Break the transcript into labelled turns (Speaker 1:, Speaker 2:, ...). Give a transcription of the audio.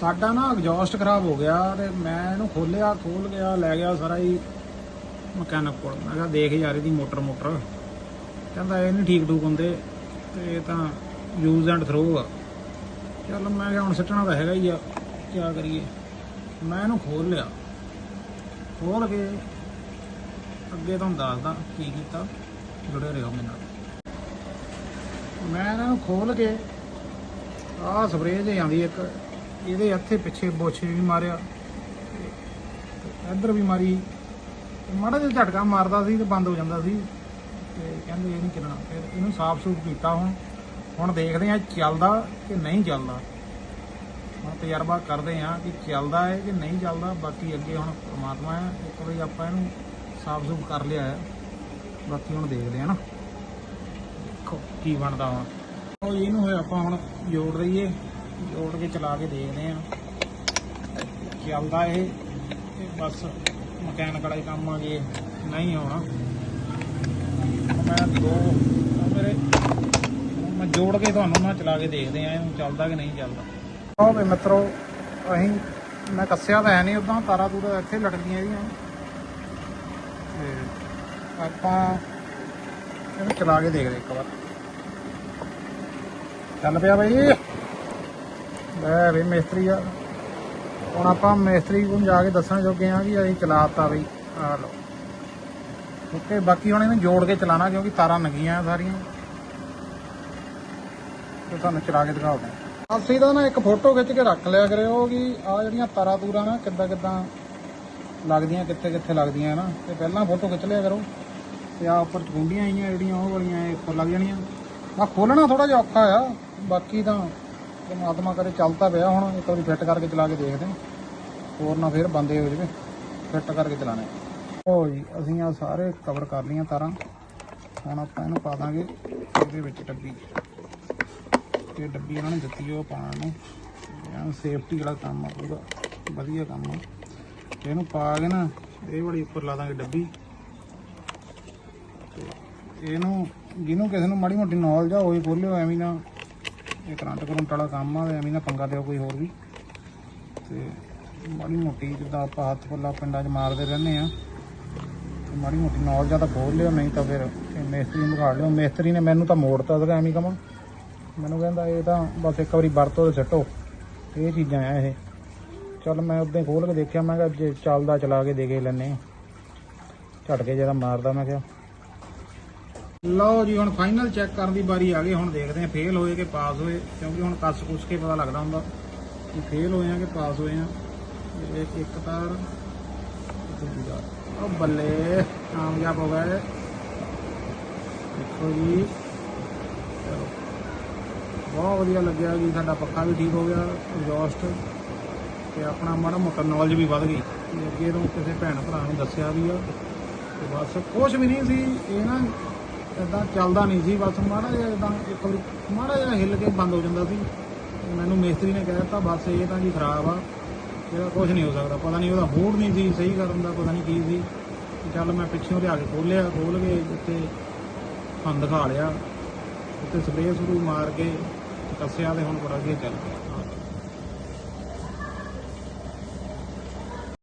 Speaker 1: ਸਾਡਾ ਨਾ ਐਗਜ਼ੌਸਟ ਖਰਾਬ ਹੋ ਗਿਆ ਤੇ ਮੈਂ ਇਹਨੂੰ ਖੋਲਿਆ ਖੋਲ ਗਿਆ ਲੈ ਗਿਆ ਸਾਰਾ ਹੀ ਮਕੈਨਿਕ ਕੋਲ। ਮੈਂ ਕਿਹਾ ਦੇਖ ਯਾਰ ਇਹਦੀ ਮੋਟਰ ਮੋਟਰ। ਕਹਿੰਦਾ ਇਹ ਨਹੀਂ ਠੀਕ ਠੂਕ ਹੁੰਦੇ ਤੇ ਇਹ ਤਾਂ ਯੂਜ਼ ਐਂਡ ਥਰੋ ਆ। ਚੱਲ ਮੈਂ ਕਿਹਾ ਹੁਣ ਸਿੱਟਣਾ ਤਾਂ ਹੈਗਾ ਹੀ ਆ, ਕੀ ਕਰੀਏ। ਮੈਂ ਇਹਨੂੰ ਖੋਲ ਲਿਆ ਖੋਲ ਕੇ ਅੱਗੇ ਤੁਹਾਨੂੰ ਦੱਸਦਾ ਕੀ ਕੀਤਾ, ਜੁੜੇ ਰਹੋ ਮੇਰੇ ਨਾਲ। ਮੈਂ ਇਹਨਾਂ ਨੂੰ ਖੋਲ ਕੇ ਆਹ ਸਪਰੇਅ ਜੇ ਆਂਦੀ ਇੱਕ। ਇਹਦੇ ਇੱਥੇ ਪਿੱਛੇ ਬੋਛੇ ਵੀ ਮਾਰਿਆ। ਤੇ ਇੱਧਰ ਵੀ ਮਾਰੀ। ਮਾੜਾ ਜਿਹਾ ਝਟਕਾ ਮਾਰਦਾ ਸੀ ਤੇ ਬੰਦ ਹੋ ਜਾਂਦਾ ਸੀ। ਤੇ ਕਹਿੰਦੇ ਇਹ ਨਹੀਂ ਚੱਲਣਾ। ਫਿਰ ਇਹਨੂੰ ਸਾਫ਼ ਸੂਫ ਕੀਤਾ ਹੁਣ। ਹੁਣ ਦੇਖਦੇ ਆ ਚੱਲਦਾ ਕਿ ਨਹੀਂ ਚੱਲਦਾ। ਹੁਣ ਤਜਰਬਾ ਕਰਦੇ ਆ ਕਿ ਚੱਲਦਾ ਹੈ ਕਿ ਨਹੀਂ ਚੱਲਦਾ। ਬਾਕੀ ਅੱਗੇ ਹੁਣ ਪ੍ਰਮਾਤਮਾ ਹੈ, ਇੱਕ ਵਾਰੀ ਆਪਾਂ ਇਹਨੂੰ ਸਾਫ਼ ਸੂਫ ਕਰ ਲਿਆ ਹੈ। ਬਾਕੀ ਹੁਣ ਦੇਖਦੇ ਆ ਨਾ। ਕੀ ਬਣਦਾ ਹੁਣ। ਉਹ ਇਹਨੂੰ ਹੋਇਆ ਆਪਾਂ ਹੁਣ ਜੋੜ ਦਈਏ। ਜੋੜ ਕੇ ਚਲਾ ਕੇ ਦੇਖਦੇ ਆ ਚੱਲਦਾ ਇਹ, ਤੇ ਬਸ ਮਕੈਨਿਕ ਵਾਲਾ ਕੰਮ ਆ ਜੇ ਨਹੀਂ ਆਉਣਾ। ਮੈਂ ਦੋ, ਮੇਰੇ, ਮੈਂ ਜੋੜ ਕੇ ਤੁਹਾਨੂੰ ਮੈਂ ਚਲਾ ਕੇ ਦੇਖਦੇ ਆ ਇਹਨੂੰ ਚੱਲਦਾ ਕਿ ਨਹੀਂ ਚੱਲਦਾ। ਉਹ ਵੀ ਮਿੱਤਰੋ, ਅਸੀਂ, ਮੈਂ ਕੱਸਿਆ ਤਾਂ ਹੈ ਨਹੀਂ ਉਦਾਂ ਤਾਰਾ ਤੂਰਾ ਇੱਥੇ ਲਟਕਦੀਆਂ ਇਹਦੀਆਂ ਤੇ ਆਪਾਂ ਇਹਨੂੰ ਚਲਾ ਕੇ ਦੇਖਦੇ ਇੱਕ ਵਾਰ। ਚੱਲ ਪਿਆ ਬਈ। ਲੈ ਵੀ ਮਿਸਤਰੀ ਆ। ਹੁਣ ਆਪਾਂ ਮਿਸਤਰੀ ਨੂੰ ਜਾ ਕੇ ਦੱਸਣ ਜੋਗੇ ਆ ਕਿ ਅਸੀਂ ਚਲਾਤਾ ਬਈ ਆ ਲਓ। ਓਕੇ, ਬਾਕੀ ਹੁਣ ਇਹਨੂੰ ਜੋੜ ਕੇ ਚਲਾਣਾ ਕਿਉਂਕਿ ਤਾਰਾਂ ਨੰਗੀਆਂ ਸਾਰੀਆਂ। ਤੇ ਤੁਹਾਨੂੰ ਚਲਾ ਕੇ ਦਿਖਾਉਂਦੇ ਹਾਂ ਅਸੀਂ ਤਾਂ ਨਾ ਇੱਕ ਫੋਟੋ ਖਿੱਚ ਕੇ ਰੱਖ ਲਿਆ ਕਰਿਓ ਕਿ ਆ ਜਿਹੜੀਆਂ ਤਾਰਾਂ ਤੂਰਾਂ ਨਾ ਕਿੱਦਾਂ ਕਿੱਦਾਂ ਲੱਗਦੀਆਂ, ਕਿੱਥੇ ਕਿੱਥੇ ਲੱਗਦੀਆਂ ਨਾ। ਤੇ ਪਹਿਲਾਂ ਫੋਟੋ ਖਿੱਚ ਲਿਆ ਕਰੋ। ਤੇ ਆ ਉੱਪਰ ਚੁੰਡੀਆਂ ਆਈਆਂ ਜਿਹੜੀਆਂ, ਉਹ ਵਾਲੀਆਂ ਇਹ ਉੱਪਰ ਲੱਗ ਜਾਣੀਆਂ। ਆ ਖੋਲਣਾ ਥੋੜਾ ਜਿਹਾ ਔਖਾ ਆ, ਬਾਕੀ ਤਾਂ ਪਰਮਾਤਮਾ ਕਰੇ ਚੱਲਦਾ ਪਿਆ, ਹੁਣ ਇੱਕ ਵਾਰੀ ਫਿੱਟ ਕਰਕੇ ਚਲਾ ਕੇ ਦੇਖਦੇ ਹੋਰ ਨਾ ਫੇਰ ਬੰਦੇ ਹੋ ਜਵੇ ਫਿੱਟ ਕਰਕੇ ਚਲਾਣੇ ਉਹ ਜੀ, ਅਸੀਂ ਆ ਸਾਰੇ ਕਵਰ ਕਰ ਲਈਆਂ ਤਾਰਾਂ। ਹੁਣ ਆਪਾਂ ਇਹਨੂੰ ਪਾ ਦਾਂਗੇ ਇਹਦੇ ਵਿੱਚ ਡੱਬੀ। ਇਹ ਡੱਬੀ ਉਹਨਾਂ ਨੇ ਦਿੱਤੀ ਉਹ ਪਾਉਣ ਨੂੰ। ਐਨ ਸੇਫਟੀ ਵਾਲਾ ਕੰਮ ਆ ਪੂਰਾ, ਵਧੀਆ ਕੰਮ ਆ। ਇਹਨੂੰ ਪਾ ਕੇ ਨਾ ਇਹ ਵਾਲੀ ਉੱਪਰ ਲਾ ਦਾਂਗੇ ਡੱਬੀ। ਤੇ ਇਹਨੂੰ, ਜਿਹਨੂੰ ਕਿਸੇ ਨੂੰ ਮਾੜੀ ਮੋਟੀ ਨੌਲੇਜ ਆ, ਉਹੀ ਖੋਲਿਓ, ਐਵੇਂ ਨਾ ਇਹ ਕਰੰਟ ਕਰੰਟ ਵਾਲਾ ਕੰਮ ਆ, ਐਵੇਂ ਨਾ ਪੰਗਾ ਲਿਓ ਕੋਈ ਹੋਰ ਵੀ। ਤੇ ਮਾੜੀ ਮੋਟੀ ਜਿੱਦਾਂ ਆਪਾਂ ਹੱਥ ਪੱਲਾ ਪਿੰਡਾਂ 'ਚ ਮਾਰਦੇ ਰਹਿੰਦੇ ਆ, ਤੇ ਮਾੜੀ ਮੋਟੀ ਨੌਲੇਜ ਆ ਤਾਂ ਖੋਲ ਲਿਓ, ਨਹੀਂ ਤਾਂ ਫਿਰ ਇਹ ਮਿਸਤਰੀ ਨੂੰ ਦਿਖਾ ਲਿਓ। ਮਿਸਤਰੀ ਨੇ ਮੈਨੂੰ ਤਾਂ ਮੋੜਤਾ ਸੀਗਾ, ਐਵੇਂ ਕਮਾ। ਮੈਨੂੰ ਕਹਿੰਦਾ, ਇਹ ਤਾਂ ਬਸ ਇੱਕ ਵਾਰੀ ਵਰਤੋ ਤੇ ਸੱਟੋ। ਇਹ ਚੀਜ਼ਾਂ ਆ ਇਹ। ਚੱਲ ਮੈਂ ਉਦੋਂ ਖੋਲ ਕੇ ਦੇਖਿਆ, ਮੈਂ ਕਿਹਾ ਜੇ ਚੱਲਦਾ ਚਲਾ ਕੇ ਦੇ ਕੇ ਲੈਨੇ ਆ। ਝਟਕੇ ਜਿਹੜਾ ਮਾਰਦਾ, ਮੈਂ ਕਿਹਾ। ਲਓ ਜੀ, ਹੁਣ ਫਾਈਨਲ ਚੈੱਕ ਕਰਨ ਦੀ ਵਾਰੀ ਆ ਗਈ, ਹੁਣ ਦੇਖਦੇ ਹਾਂ ਫੇਲ ਹੋਏ ਕਿ ਪਾਸ ਹੋਏ, ਕਿਉਂਕਿ ਹੁਣ ਕੱਸ ਕੁਸ ਕੇ ਪਤਾ ਲੱਗਦਾ ਹੁੰਦਾ ਕਿ ਫੇਲ ਹੋਏ ਆ ਕਿ ਪਾਸ ਹੋਏ ਆ। ਇਹ ਇੱਕ ਤਾਰ ਦੂਜੀ। ਉਹ ਬੱਲੇ, ਕਾਮਯਾਬ ਹੋ ਗਏ। ਦੇਖੋ ਜੀ, ਚਲੋ। ਬਹੁਤ ਵਧੀਆ ਲੱਗਿਆ ਜੀ, ਸਾਡਾ ਪੱਖਾ ਵੀ ਠੀਕ ਹੋ ਗਿਆ ਐਗਜ਼ੌਸਟ ਤੇ ਆਪਣਾ ਮਾੜਾ ਮੋਟਾ ਨੌਲੇਜ ਵੀ ਵੱਧ ਗਈ। ਅੱਗੇ ਤੋਂ ਕਿਸੇ ਭੈਣ ਭਰਾ ਨੇ ਦੱਸਿਆ ਵੀ ਆ, ਤੇ ਬਸ ਕੁਛ ਵੀ ਨਹੀਂ ਸੀ, ਇਹ ਨਾ ਇਦਾਂ ਚੱਲਦਾ ਨਹੀਂ ਸੀ, ਬਸ ਮਾੜਾ ਜਿਹਾ ਇਦਾਂ ਇੱਕ ਵਾਰੀ ਮਾੜਾ ਜਿਹਾ ਹਿੱਲ ਕੇ ਬੰਦ ਹੋ ਜਾਂਦਾ ਸੀ। ਮੈਨੂੰ ਮਿਸਤਰੀ ਨੇ ਕਹਿ ਦਿੱਤਾ, ਬਸ ਇਹ ਤਾਂ ਜੀ ਖਰਾਬ ਆ, ਇਹਦਾ ਕੁਝ ਨਹੀਂ ਹੋ ਸਕਦਾ, ਪਤਾ ਨਹੀਂ ਉਹਦਾ ਮੂਡ ਨਹੀਂ ਸੀ, ਸਹੀ ਕਰਨ ਦਾ ਪਤਾ ਨਹੀਂ ਕੀ ਸੀ। ਚੱਲ ਮੈਂ ਪਿੱਛੋਂ ਲਿਆ ਕੇ ਖੋਲਿਆ ਖੋਲ ਕੇ ਉੱਤੇ ਤੁਹਾਨੂੰ ਦਿਖਾ ਲਿਆ ਉੱਤੇ ਸਪਰੇਅ ਸ਼ੁਰੂ ਮਾਰ ਕੇ ਕੱਸਿਆ ਤੇ ਹੁਣ ਬੜਾ ਵਧੀਆ ਚੱਲ ਪਿਆ।